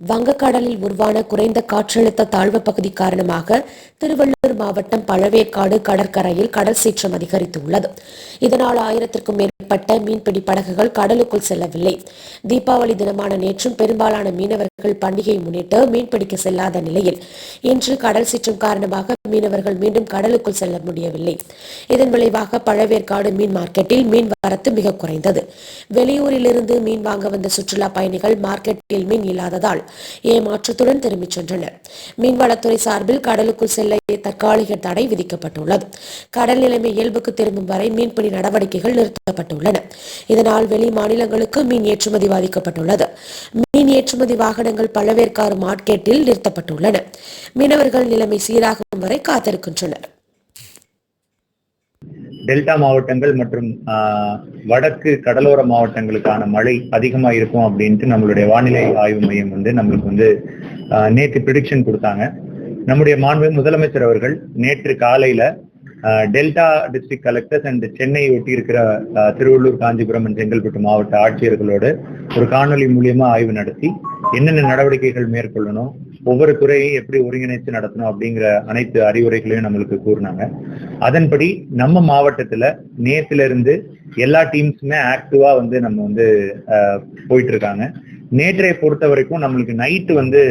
வங்கக்கடலில் உருவான குறைந்த காற்றழுத்த தாழ்வு பகுதி காரணமாக திருவள்ளூர் மாவட்டம் பழவேற்காடு கடற்கரையில் கடல் சீற்றம் அதிகரித்துள்ளது. இதனால் ஆயிரத்திற்கும் மேற்பட்ட மீன்பிடி படகுகள் கடலுக்குள் செல்லவில்லை. தீபாவளி தினமான நேற்றும் பெரும்பாலான மீனவர்கள் பண்டிகையை முன்னிட்டு மீன்பிடிக்க செல்லாத நிலையில் இன்று கடல் சீற்றம் காரணமாக மீனவர்கள் மீண்டும் கடலுக்குள் செல்ல முடியவில்லை. இதன் விளைவாக பழவேற்காடு மீன் மார்க்கெட்டில் மீன் வரத்து மிக குறைந்தது. வெளியூரிலிருந்து மீன் வாங்க வந்த சுற்றுலா பயணிகள் மார்க்கெட்டில் மீன் இல்லாததால் ஏமாற்றத்துடன் திரும்பிச் சென்றனர். மீன்வளத்துறை சார்பில் கடலுக்குள் செல்ல தற்காலிக தடை விதிக்கப்பட்டுள்ளது. கடல் நிலைமை இயல்புக்கு திரும்பும் வரை மீன்பிடி நடவடிக்கைகள் நிறுத்தப்பட்டுள்ளன. இதனால் வெளி மாநிலங்களுக்கு மீன் ஏற்றுமதி பாதிக்கப்பட்டுள்ளது. மீன் ஏற்றுமதி வாகனங்கள் பழவேற்காறு மார்க்கெட்டில் நிறுத்தப்பட்டுள்ளன. மீனவர்கள் நிலைமை சீராகும் வரை காத்திருக்கின்றனர். டெல்டா மாவட்டங்கள் மற்றும் ஆஹ், வடக்கு கடலோர மாவட்டங்களுக்கான மழை அதிகமா இருக்கும் அப்படின்ட்டு நம்மளுடைய வானிலை ஆய்வு மையம் வந்து நம்மளுக்கு வந்து ஆஹ், நேற்று ப்ரிடிக்ஷன் கொடுத்தாங்க. நம்முடைய மாண்பு முதலமைச்சர் அவர்கள் நேற்று காலையில டெல்டா டிஸ்ட்ரிக்ட் கலெக்டர்ஸ் அண்ட் சென்னையை ஒட்டி இருக்கிற திருவள்ளூர் காஞ்சிபுரம் அண்ட் செங்கல்பட்டு மாவட்ட ஆட்சியர்களோடு ஒரு காணொலி மூலியமா ஆய்வு நடத்தி என்னென்ன நடவடிக்கைகள் மேற்கொள்ளணும் ஒவ்வொரு துறையையும் எப்படி ஒருங்கிணைத்து நடத்தணும் அப்படிங்கிற அனைத்து அறிவுரைகளையும் நம்மளுக்கு கூறினாங்க. அதன்படி நம்ம மாவட்டத்துல நேத்துல இருந்து எல்லா டீம்ஸுமே ஆக்டிவா வந்து நம்ம வந்து போயிட்டு இருக்காங்க நேற்றைய பொறுத்த வரைக்கும் நம்மளுக்கு நைட்டு வந்து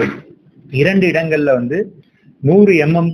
இரண்டு இடங்கள்ல வந்து நூறு எம்எம்